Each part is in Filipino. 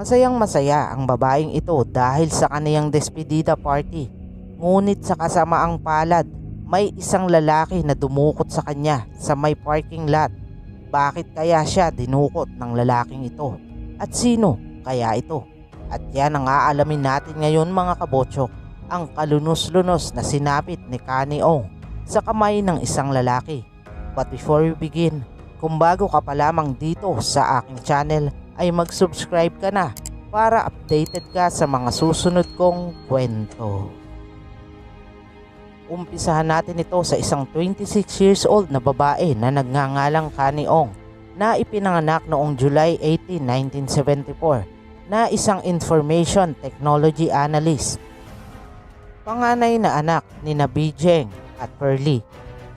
Masayang masaya ang babaeng ito dahil sa kaniyang despedida party. Ngunit sa kasamaang palad, may isang lalaki na dumukot sa kanya sa may parking lot. Bakit kaya siya dinukot ng lalaking ito? At sino kaya ito? At yan ang aalamin natin ngayon mga kabotso, ang kalunos-lunos na sinapit ni Kani Ong sa kamay ng isang lalaki. But before we begin, kung bago ka pa lamang dito sa aking channel ay mag-subscribe ka na para updated ka sa mga susunod kong kwento. Umpisahan natin ito sa isang 26 years old na babae na nagngangalang Kani Ong na ipinanganak noong July 18, 1974 na isang information technology analyst. Panganay na anak ni na at Pearly.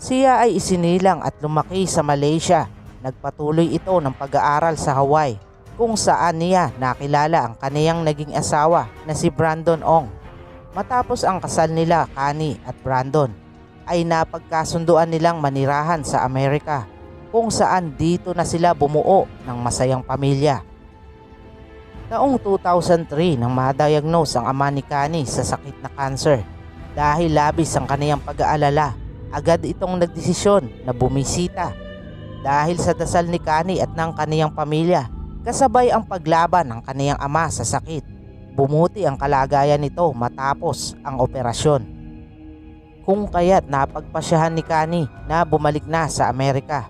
Siya ay isinilang at lumaki sa Malaysia. Nagpatuloy ito ng pag-aaral sa Hawaii kung saan niya nakilala ang kaniyang naging asawa na si Brandon Ong. Matapos ang kasal nila, Kani at Brandon, ay napagkasunduan nilang manirahan sa Amerika kung saan dito na sila bumuo ng masayang pamilya. Taong 2003 nang ma-diagnose ang ama ni Kani sa sakit na cancer. Dahil labis ang kaniyang pag-aalala, agad itong nagdesisyon na bumisita. Dahil sa dasal ni Kani at ng kaniyang pamilya, kasabay ang paglaban ng kaniyang ama sa sakit. Bumuti ang kalagayan nito matapos ang operasyon. Kung kaya't napagpasyahan ni Kani na bumalik na sa Amerika.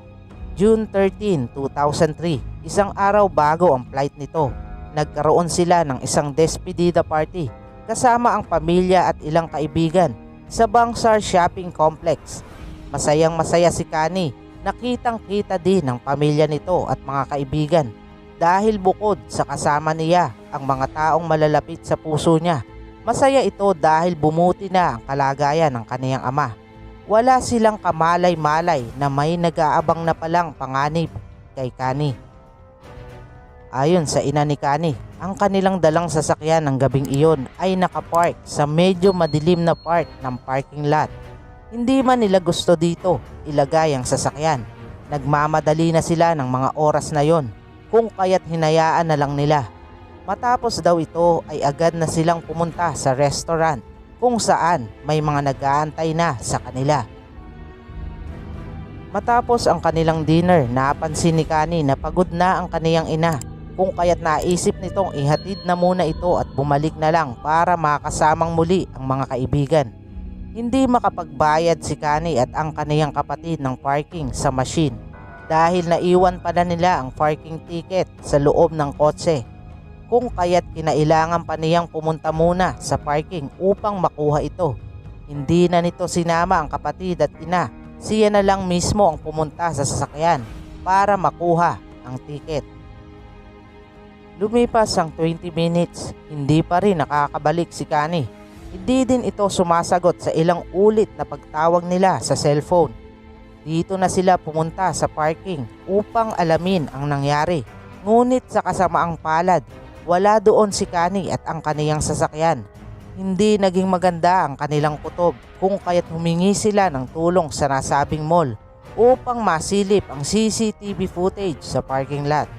June 13, 2003, isang araw bago ang flight nito nagkaroon sila ng isang despedida party kasama ang pamilya at ilang kaibigan sa Bangsar Shopping Complex. Masayang masaya si Kani, nakitang kita din ng pamilya nito at mga kaibigan dahil bukod sa kasama niya ang mga taong malalapit sa puso niya. Masaya ito dahil bumuti na ang kalagayan ng kaniyang ama. Wala silang kamalay-malay na may nag-aabang na palang panganib kay Kani. Ayon sa ina ni Kani, ang kanilang dalang sasakyan ng gabing iyon ay nakapark sa medyo madilim na part ng parking lot. Hindi man nila gusto dito ilagay ang sasakyan. Nagmamadali na sila ng mga oras na yon kung kaya't hinayaan na lang nila. Matapos daw ito ay agad na silang pumunta sa restaurant kung saan may mga nag-aantay na sa kanila. Matapos ang kanilang dinner, napansin ni Kani na pagod na ang kaniyang ina kung kaya't naisip nitong ihatid na muna ito at bumalik na lang para makasamang muli ang mga kaibigan. Hindi makapagbayad si Kani at ang kaniyang kapatid ng parking sa machine dahil naiwan pa na nila ang parking ticket sa loob ng kotse. Kung kaya't kinailangan pa niyang pumunta muna sa parking upang makuha ito. Hindi na nito sinama ang kapatid at ina. Siya na lang mismo ang pumunta sa sasakyan para makuha ang ticket. Lumipas ang 20 minutes, hindi pa rin nakakabalik si Kani. Hindi din ito sumasagot sa ilang ulit na pagtawag nila sa cellphone. Dito na sila pumunta sa parking upang alamin ang nangyari. Ngunit sa kasamaang palad, wala doon si Kani at ang kaniyang sasakyan. Hindi naging maganda ang kanilang kutob kung kaya't humingi sila ng tulong sa nasabing mall upang masilip ang CCTV footage sa parking lot.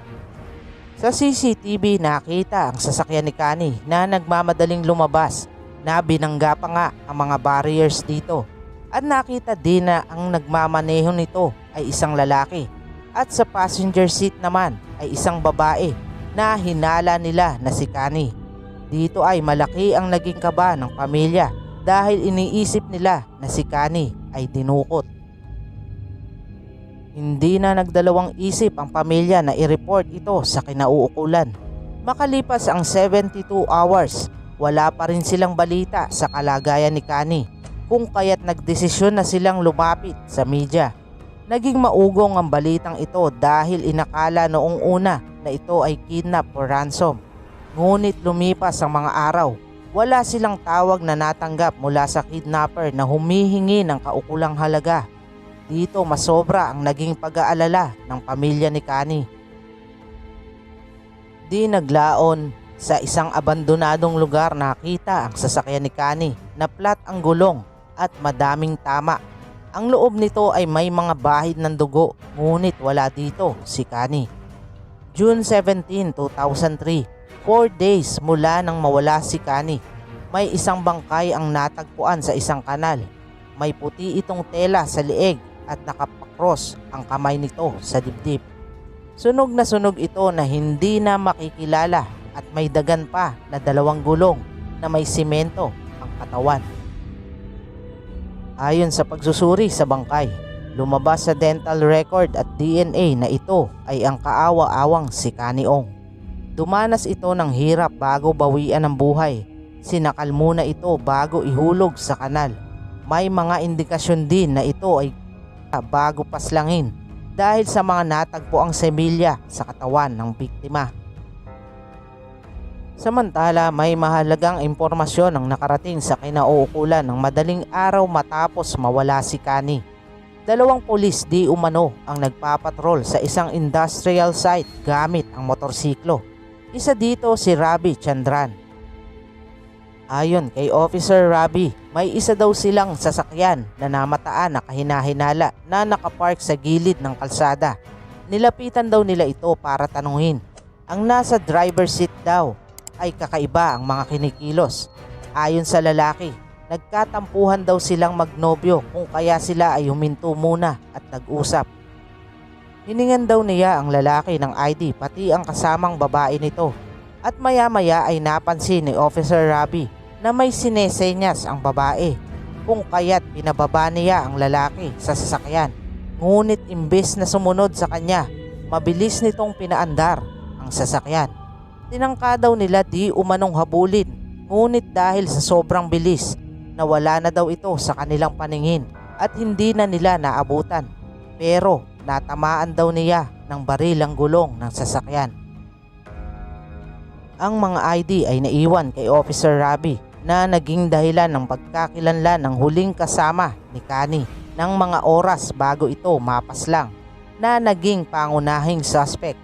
Sa CCTV nakita ang sasakyan ni Kani na nagmamadaling lumabas na binangga pa nga ang mga barriers dito. At nakita din na ang nagmamaneho nito ay isang lalaki at sa passenger seat naman ay isang babae na hinala nila na si Kani. Dito ay malaki ang naging kaba ng pamilya dahil iniisip nila na si Kani ay dinukot. Hindi na nagdalawang isip ang pamilya na i-report ito sa kinauukulan. Makalipas ang 72 hours, wala pa rin silang balita sa kalagayan ni Kani kung kaya't nagdesisyon na silang lumapit sa media. Naging maugong ang balitang ito dahil inakala noong una na ito ay kidnap or ransom. Ngunit lumipas ang mga araw, wala silang tawag na natanggap mula sa kidnapper na humihingi ng kaukulang halaga dito masobra ang naging pag-aalala ng pamilya ni Kani. Di naglaon sa isang abandonadong lugar nakita ang sasakyan ni Kani na flat ang gulong at madaming tama. Ang loob nito ay may mga bahid ng dugo ngunit wala dito si Kani. June 17, 2003 4 days mula nang mawala si Kani, may isang bangkay ang natagpuan sa isang kanal. May puti itong tela sa lieg at nakapakros ang kamay nito sa dibdib. Sunog na sunog ito na hindi na makikilala at may dagan pa na dalawang gulong na may simento ang katawan. Ayon sa pagsusuri sa bangkay, lumabas sa dental record at DNA na ito ay ang kaawa-awang si Kaniong. Dumanas ito ng hirap bago bawian ng buhay. Sinakal muna ito bago ihulog sa kanal. May mga indikasyon din na ito ay bago paslangin dahil sa mga natagpo ang semilya sa katawan ng biktima. Samantala, may mahalagang impormasyon ang nakarating sa kinauukulan ng madaling araw matapos mawala si Kani. Dalawang pulis di umano ang nagpapatrol sa isang industrial site gamit ang motorsiklo. Isa dito si Rabi Chandran. Ayon kay Officer Rabi, may isa daw silang sasakyan na namataan na kahinahinala na nakapark sa gilid ng kalsada. Nilapitan daw nila ito para tanungin. Ang nasa driver seat daw ay kakaiba ang mga kinikilos. Ayon sa lalaki, nagkatampuhan daw silang magnobyo kung kaya sila ay huminto muna at nag-usap. Hiningan daw niya ang lalaki ng ID pati ang kasamang babae nito at maya-maya ay napansin ni Officer Rabi na may sinesenyas ang babae kung kaya't pinababa niya ang lalaki sa sasakyan. Ngunit imbes na sumunod sa kanya, mabilis nitong pinaandar ang sasakyan. Tinangka daw nila di umanong habulin ngunit dahil sa sobrang bilis nawala na daw ito sa kanilang paningin at hindi na nila naabutan. Pero natamaan daw niya ng barilang gulong ng sasakyan. Ang mga ID ay naiwan kay Officer Rabi na naging dahilan ng pagkakilanlan ng huling kasama ni Kani ng mga oras bago ito mapaslang na naging pangunahing suspect.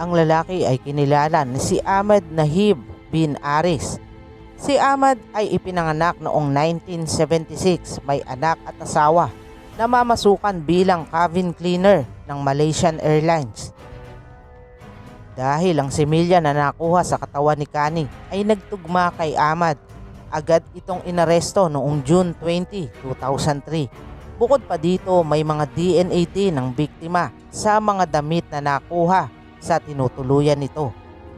Ang lalaki ay kinilala ni si Ahmed Nahib bin Aris. Si Ahmad ay ipinanganak noong 1976, may anak at asawa na mamasukan bilang cabin cleaner ng Malaysian Airlines. Dahil ang similya na nakuha sa katawan ni Kani ay nagtugma kay Ahmad, agad itong inaresto noong June 20, 2003. Bukod pa dito may mga DNA din ng biktima sa mga damit na nakuha sa tinutuluyan nito.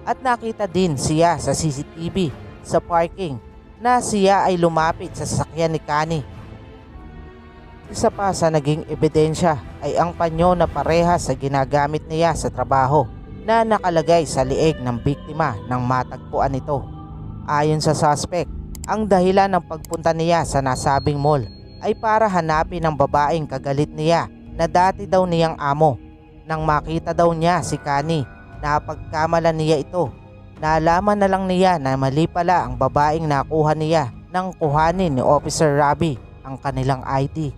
At nakita din siya sa CCTV sa parking na siya ay lumapit sa sasakyan ni Kani. Isa pa sa naging ebidensya ay ang panyo na pareha sa ginagamit niya sa trabaho na nakalagay sa lieg ng biktima nang matagpuan ito. Ayon sa suspect, ang dahilan ng pagpunta niya sa nasabing mall ay para hanapin ang babaeng kagalit niya na dati daw niyang amo. Nang makita daw niya si Kani, napagkamalan niya ito. Naalaman na lang niya na mali pala ang babaeng nakuha niya nang kuhanin ni Officer Rabi ang kanilang ID.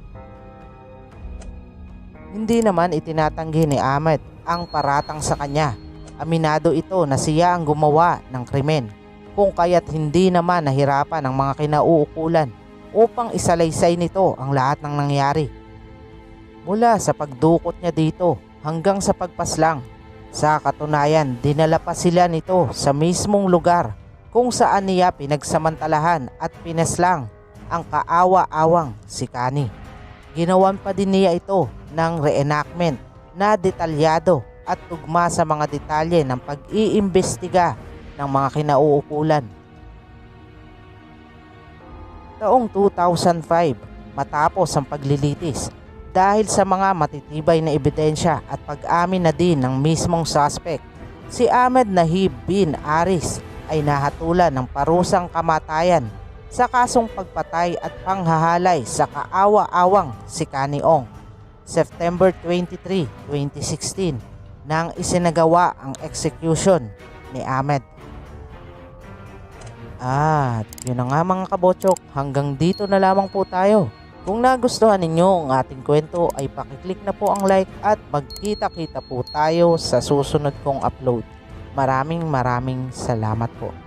Hindi naman itinatanggi ni Ahmed ang paratang sa kanya. Aminado ito na siya ang gumawa ng krimen kung kaya't hindi naman nahirapan ang mga kinauukulan upang isalaysay nito ang lahat ng nangyari. Mula sa pagdukot niya dito hanggang sa pagpaslang, sa katunayan dinala pa sila nito sa mismong lugar kung saan niya pinagsamantalahan at pinaslang ang kaawa-awang si Kani. Ginawan pa din niya ito ng reenactment na detalyado at tugma sa mga detalye ng pag-iimbestiga ng mga kinauukulan. Taong 2005, matapos ang paglilitis, dahil sa mga matitibay na ebidensya at pag-amin na din ng mismong suspect, si Ahmed Nahib bin Aris ay nahatulan ng parusang kamatayan sa kasong pagpatay at panghahalay sa kaawa-awang si Kaniong. September 23, 2016 nang isinagawa ang execution ni Ahmed. At yun na nga mga kabotsok, hanggang dito na lamang po tayo. Kung nagustuhan ninyo ang ating kwento ay pakiclick na po ang like at magkita-kita po tayo sa susunod kong upload. Maraming maraming salamat po.